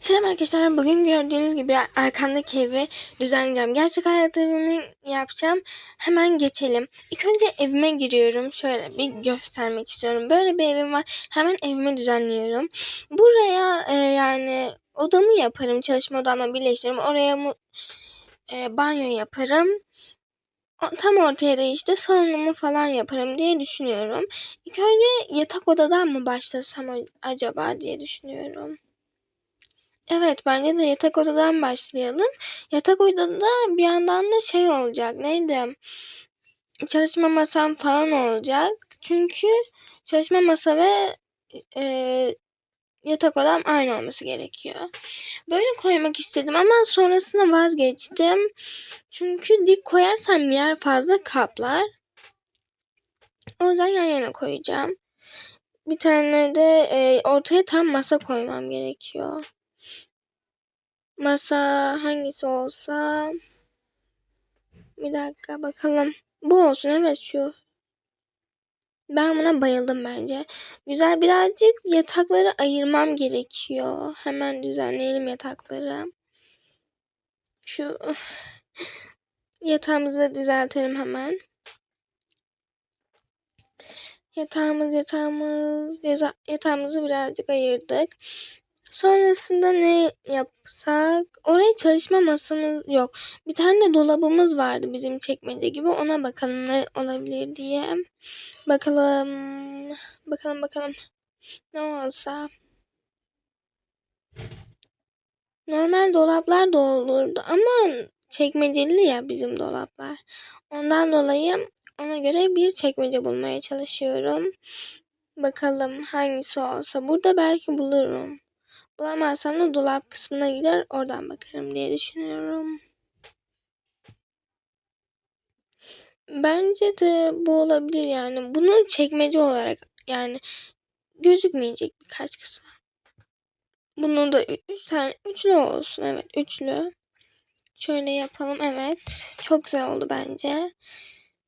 Selam arkadaşlar. Bugün gördüğünüz gibi arkamdaki evi düzenleyeceğim. Gerçek hayat evimi yapacağım. Hemen geçelim. İlk önce evime giriyorum. Şöyle bir göstermek istiyorum. Böyle bir evim var. Hemen evimi düzenliyorum. Buraya e, yani odamı yaparım. Çalışma odamla birleştiririm. Oraya mu, e, banyo yaparım. O- Tam ortaya da işte salonumu falan yaparım diye düşünüyorum. İlk önce yatak odadan mı başlasam acaba diye düşünüyorum. Evet bence de yatak odadan başlayalım. Yatak odada bir yandan da şey olacak. Neydi? Çalışma masam falan olacak. Çünkü çalışma masa ve e, yatak odam aynı olması gerekiyor. Böyle koymak istedim ama sonrasında vazgeçtim. Çünkü dik koyarsam yer fazla kaplar. O yüzden yan yana koyacağım. Bir tane de e, ortaya tam masa koymam gerekiyor. Masa hangisi olsa bir dakika bakalım. Bu olsun evet şu. Ben buna bayıldım bence. Güzel birazcık yatakları ayırmam gerekiyor. Hemen düzenleyelim yatakları. Şu yatağımızı da düzeltelim hemen. Yatağımız yatağımız yata- yatağımızı birazcık ayırdık. Sonrasında ne yapsak? Oraya çalışma masamız yok. Bir tane dolabımız vardı bizim çekmece gibi. Ona bakalım ne olabilir diye. Bakalım. Bakalım bakalım. Ne olsa. Normal dolaplar da olurdu ama çekmeceli ya bizim dolaplar. Ondan dolayı ona göre bir çekmece bulmaya çalışıyorum. Bakalım hangisi olsa. Burada belki bulurum. Bulamazsam da dolap kısmına gider oradan bakarım diye düşünüyorum. Bence de bu olabilir yani. Bunu çekmece olarak yani gözükmeyecek birkaç kısmı. Bunun da üç tane üçlü olsun. Evet üçlü. Şöyle yapalım. Evet. Çok güzel oldu bence.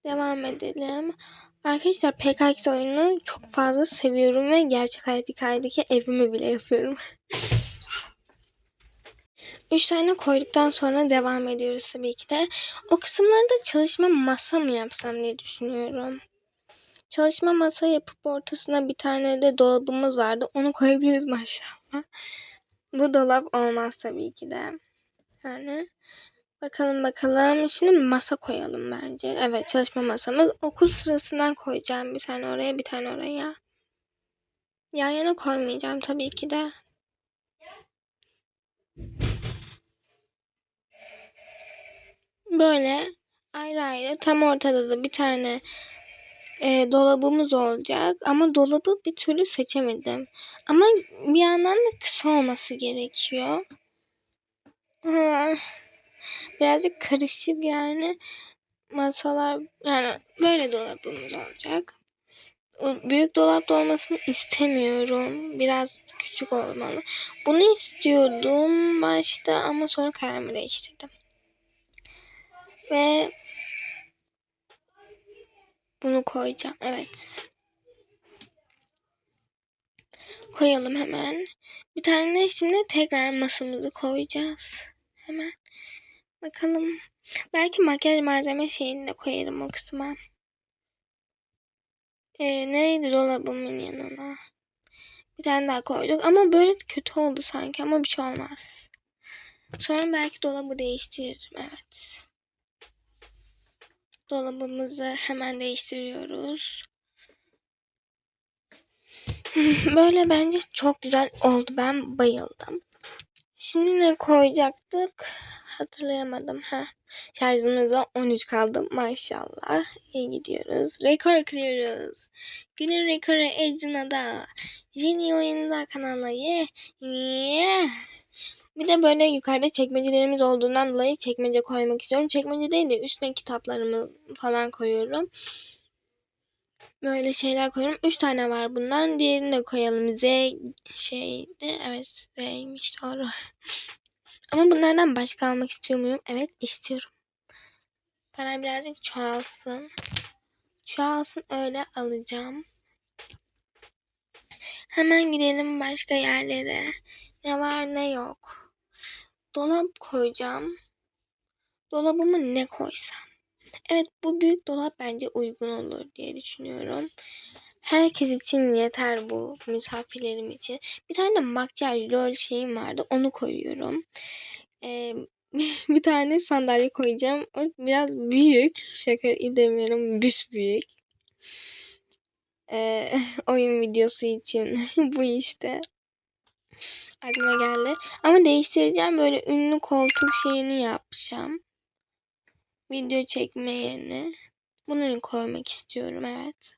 Devam edelim. Arkadaşlar PKX oyununu çok fazla seviyorum ve gerçek hayat hikayedeki evimi bile yapıyorum. Üç tane koyduktan sonra devam ediyoruz tabii ki de. O kısımları da çalışma masa mı yapsam diye düşünüyorum. Çalışma masa yapıp ortasına bir tane de dolabımız vardı. Onu koyabiliriz maşallah. Bu dolap olmaz tabii ki de. Yani bakalım bakalım. Şimdi masa koyalım bence. Evet çalışma masamız. Okul sırasından koyacağım. Bir tane oraya bir tane oraya. Yan yana koymayacağım tabii ki de. Böyle ayrı ayrı tam ortada da bir tane e, dolabımız olacak. Ama dolabı bir türlü seçemedim. Ama bir yandan da kısa olması gerekiyor. Ha, birazcık karışık yani. Masalar yani böyle dolabımız olacak. Büyük dolapta olmasını istemiyorum. Biraz küçük olmalı. Bunu istiyordum başta ama sonra kararımı değiştirdim. Ve bunu koyacağım. Evet. Koyalım hemen. Bir tane şimdi tekrar masamızı koyacağız. Hemen. Bakalım. Belki makyaj malzeme şeyini de koyarım o kısma. Ee, neydi dolabımın yanına? Bir tane daha koyduk ama böyle kötü oldu sanki ama bir şey olmaz. Sonra belki dolabı değiştiririm. Evet. Dolabımızı hemen değiştiriyoruz. Böyle bence çok güzel oldu. Ben bayıldım. Şimdi ne koyacaktık? Hatırlayamadım. Ha. Şarjımızda 13 kaldı. Maşallah. İyi gidiyoruz. Rekor kırıyoruz. Günün rekoru Ecrina'da. Yeni oyunda kanala. Yeah. Yeah. Bir de böyle yukarıda çekmecelerimiz olduğundan dolayı çekmece koymak istiyorum. Çekmece değil de üstüne kitaplarımı falan koyuyorum. Böyle şeyler koyuyorum. Üç tane var bundan. Diğerini de koyalım. Z şeydi. Evet Z'ymiş doğru. Ama bunlardan başka almak istiyor muyum? Evet istiyorum. Para birazcık çoğalsın. Çoğalsın öyle alacağım. Hemen gidelim başka yerlere. Ne var ne yok. Dolap koyacağım. Dolabıma ne koysam? Evet bu büyük dolap bence uygun olur diye düşünüyorum. Herkes için yeter bu misafirlerim için. Bir tane makyaj lol şeyim vardı onu koyuyorum. Ee, bir tane sandalye koyacağım. O biraz büyük. Şaka demiyorum. Büs büyük. Ee, oyun videosu için bu işte. Aklıma geldi. Ama değiştireceğim. Böyle ünlü koltuk şeyini yapacağım. Video çekme yerine. Bunu koymak istiyorum evet.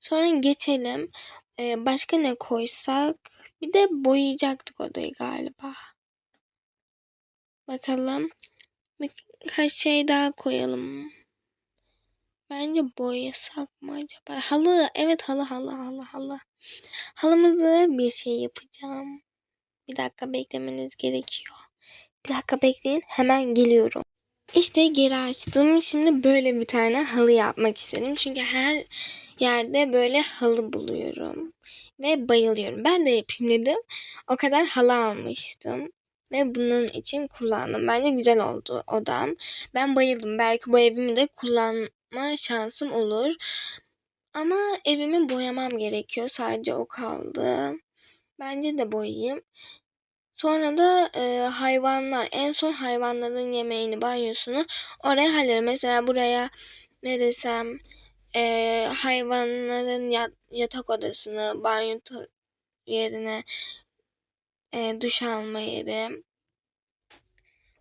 Sonra geçelim. Ee, başka ne koysak? Bir de boyayacaktık odayı galiba. Bakalım. Birkaç şey daha koyalım. Bence boyasak mı acaba? Halı. Evet halı halı halı halı. Halımızı bir şey yapacağım. Bir dakika beklemeniz gerekiyor. Bir dakika bekleyin. Hemen geliyorum. İşte geri açtım. Şimdi böyle bir tane halı yapmak istedim. Çünkü her yerde böyle halı buluyorum. Ve bayılıyorum. Ben de yapayım dedim. O kadar halı almıştım. Ve bunun için kullandım. Bence güzel oldu odam. Ben bayıldım. Belki bu evimi de kullanma şansım olur. Ama evimi boyamam gerekiyor. Sadece o kaldı. Bence de boyayayım. Sonra da e, hayvanlar, en son hayvanların yemeğini, banyosunu oraya hallederim. Mesela buraya ne desem e, hayvanların yat, yatak odasını, banyo yerine e, duş alma yeri.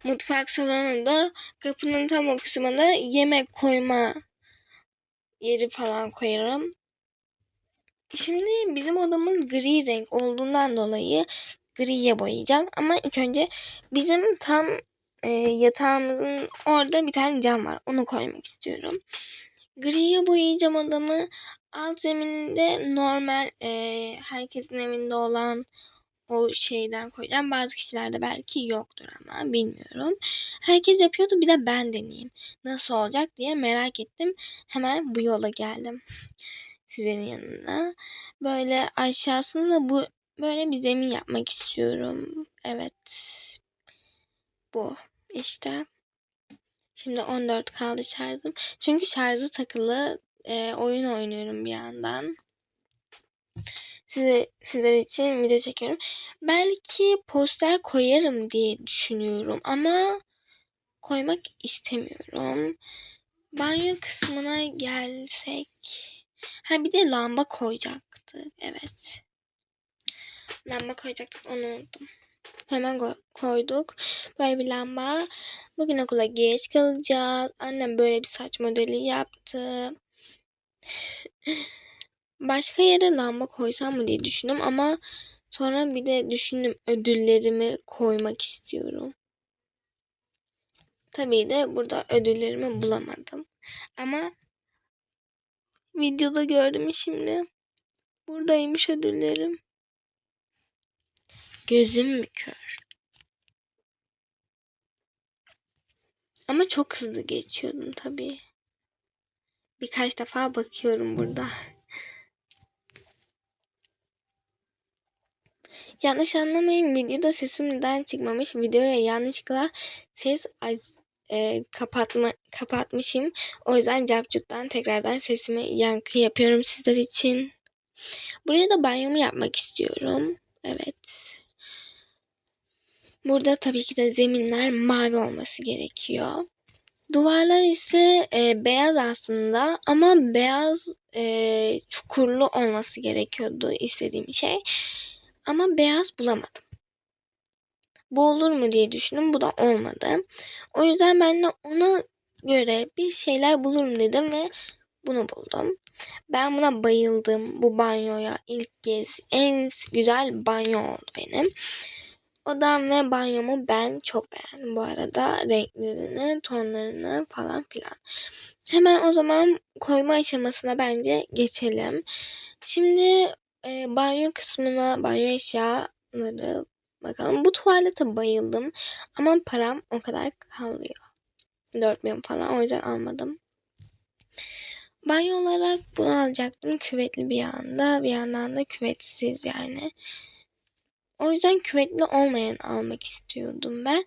Mutfak salonunda kapının tam o kısmında yemek koyma yeri falan koyarım. Şimdi bizim odamız gri renk olduğundan dolayı griye boyayacağım. Ama ilk önce bizim tam e, yatağımızın orada bir tane cam var. Onu koymak istiyorum. Griye boyayacağım odamı. Alt zemininde normal e, herkesin evinde olan o şeyden koyacağım. Bazı kişilerde belki yoktur ama bilmiyorum. Herkes yapıyordu bir de ben deneyeyim. Nasıl olacak diye merak ettim. Hemen bu yola geldim. Sizlerin yanına. Böyle aşağısında bu böyle bir zemin yapmak istiyorum. Evet. Bu işte. Şimdi 14 kaldı şarjım. Çünkü şarjı takılı e, oyun oynuyorum bir yandan. Size, sizler için video çekiyorum. Belki poster koyarım diye düşünüyorum ama koymak istemiyorum. Banyo kısmına gelsek. Ha bir de lamba koyacaktık. Evet. Lamba koyacaktık onu unuttum. Hemen koyduk. Böyle bir lamba. Bugün okula geç kalacağız. Annem böyle bir saç modeli yaptı. Başka yere lamba koysam mı diye düşündüm ama sonra bir de düşündüm ödüllerimi koymak istiyorum. Tabii de burada ödüllerimi bulamadım. Ama videoda gördüm şimdi. Buradaymış ödüllerim. Gözüm mü kör? Ama çok hızlı geçiyordum tabii. Birkaç defa bakıyorum burada. Yanlış anlamayın videoda sesim neden çıkmamış. Videoya yanlışlıkla ses e, kapatma kapatmışım. O yüzden capcuttan tekrardan sesimi yankı yapıyorum sizler için. Buraya da banyomu yapmak istiyorum. Evet. Burada tabii ki de zeminler mavi olması gerekiyor. Duvarlar ise e, beyaz aslında ama beyaz e, çukurlu olması gerekiyordu istediğim şey. Ama beyaz bulamadım. Bu olur mu diye düşündüm. Bu da olmadı. O yüzden ben de ona göre bir şeyler bulurum dedim ve bunu buldum. Ben buna bayıldım. Bu banyoya ilk kez en güzel banyo oldu benim. Odam ve banyomu ben çok beğendim bu arada. Renklerini, tonlarını falan filan. Hemen o zaman koyma aşamasına bence geçelim. Şimdi e, banyo kısmına, banyo eşyaları bakalım. Bu tuvalete bayıldım. Ama param o kadar kalıyor. 4000 falan o yüzden almadım. Banyo olarak bunu alacaktım. Küvetli bir yanda. Bir yandan da küvetsiz yani. O yüzden küvetli olmayan almak istiyordum ben.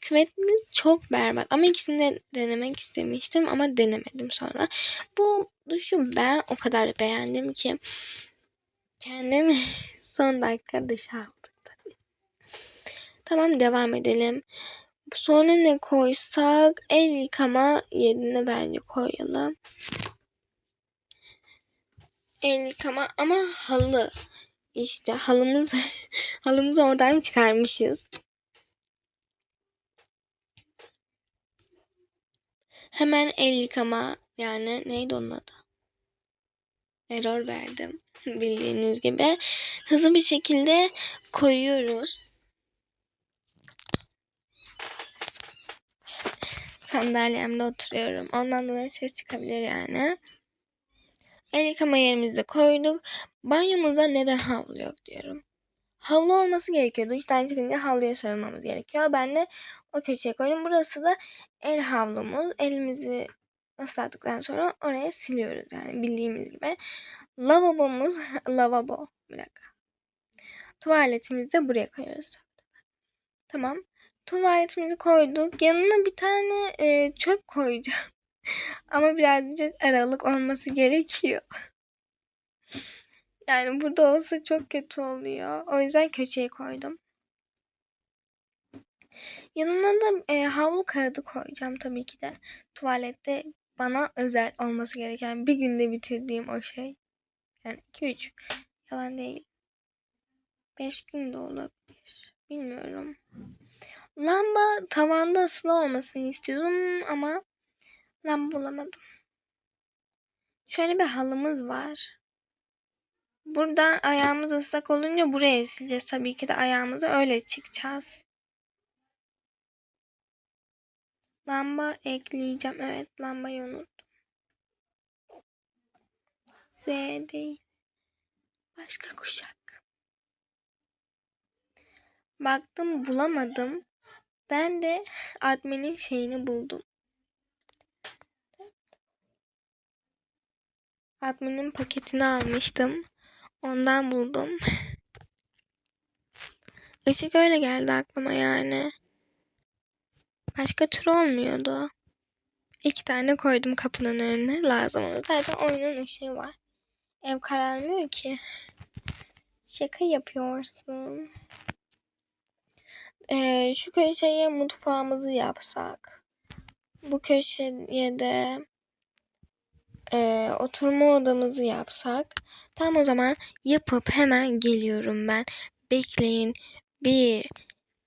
Küvetli çok berbat ama ikisini de denemek istemiştim ama denemedim sonra. Bu duşu ben o kadar beğendim ki kendim son dakika dışa aldık tabii. Tamam devam edelim. Sonra ne koysak el yıkama yerine bence koyalım. El yıkama ama halı. İşte halımız halımızı oradan çıkarmışız. Hemen el yıkama yani neydi onun adı? Error verdim bildiğiniz gibi. Hızlı bir şekilde koyuyoruz. Sandalyemde oturuyorum. Ondan dolayı ses çıkabilir yani. El yıkama yerimizi koyduk. Banyomuzda neden havlu yok diyorum. Havlu olması gerekiyordu. Duştan çıkınca havluya sarılmamız gerekiyor. Ben de o köşeye koydum. Burası da el havlumuz. Elimizi ıslattıktan sonra oraya siliyoruz yani bildiğimiz gibi. Lavabomuz, lavabo bir dakika. Tuvaletimizi de buraya koyuyoruz. Tamam. Tuvaletimizi koyduk. Yanına bir tane e, çöp koyacağım. Ama birazcık aralık olması gerekiyor. Yani burada olsa çok kötü oluyor. O yüzden köşeye koydum. Yanına da e, havlu kağıdı koyacağım tabii ki de. Tuvalette bana özel olması gereken bir günde bitirdiğim o şey. Yani 2-3. Yalan değil. 5 gün de olabilir. Bilmiyorum. Lamba tavanda asılı olmasını istiyordum ama lamba bulamadım. Şöyle bir halımız var. Burada ayağımız ıslak olunca buraya sileceğiz. Tabii ki de ayağımızı öyle çıkacağız. Lamba ekleyeceğim. Evet lambayı unuttum. Z değil. Başka kuşak. Baktım bulamadım. Ben de adminin şeyini buldum. Admin'in paketini almıştım. Ondan buldum. Işık öyle geldi aklıma yani. Başka tür olmuyordu. İki tane koydum kapının önüne. Lazım olur. Zaten oyunun ışığı var. Ev kararmıyor ki. Şaka yapıyorsun. Ee, şu köşeye mutfağımızı yapsak. Bu köşeye de e, oturma odamızı yapsak. Tam o zaman yapıp hemen geliyorum ben. Bekleyin. Bir,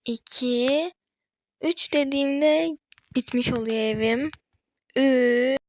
iki, üç dediğimde bitmiş oluyor evim. Üç.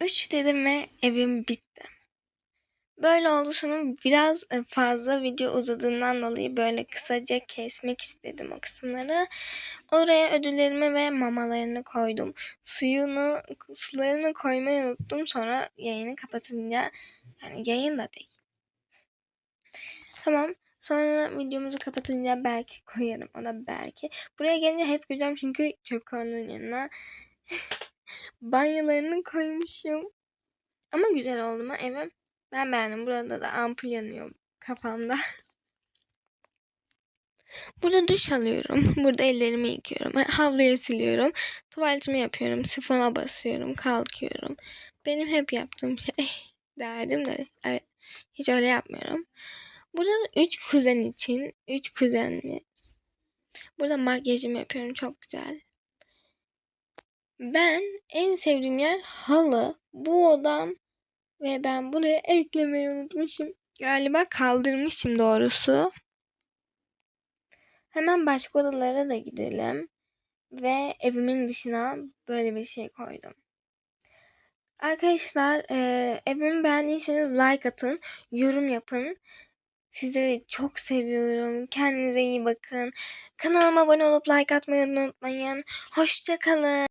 3 dedim ve evim bitti. Böyle oldu sonra biraz e, fazla video uzadığından dolayı böyle kısaca kesmek istedim o kısımları. Oraya ödüllerimi ve mamalarını koydum. Suyunu, sularını koymayı unuttum. Sonra yayını kapatınca yani yayın da değil. Tamam. Sonra videomuzu kapatınca belki koyarım. O da belki. Buraya gelince hep güleceğim çünkü çöp kovanının yanına banyolarını koymuşum. Ama güzel oldu mu evim? Ben beğendim. Burada da ampul yanıyor kafamda. Burada duş alıyorum. Burada ellerimi yıkıyorum. Havluyu siliyorum. Tuvaletimi yapıyorum. Sifona basıyorum. Kalkıyorum. Benim hep yaptığım şey derdim de hiç öyle yapmıyorum. Burada da üç kuzen için. Üç kuzenli. Burada makyajımı yapıyorum. Çok güzel. Ben en sevdiğim yer halı. Bu odam ve ben buraya eklemeyi unutmuşum. Galiba kaldırmışım doğrusu. Hemen başka odalara da gidelim. Ve evimin dışına böyle bir şey koydum. Arkadaşlar e, evimi beğendiyseniz like atın, yorum yapın. Sizleri çok seviyorum. Kendinize iyi bakın. Kanalıma abone olup like atmayı unutmayın. Hoşçakalın.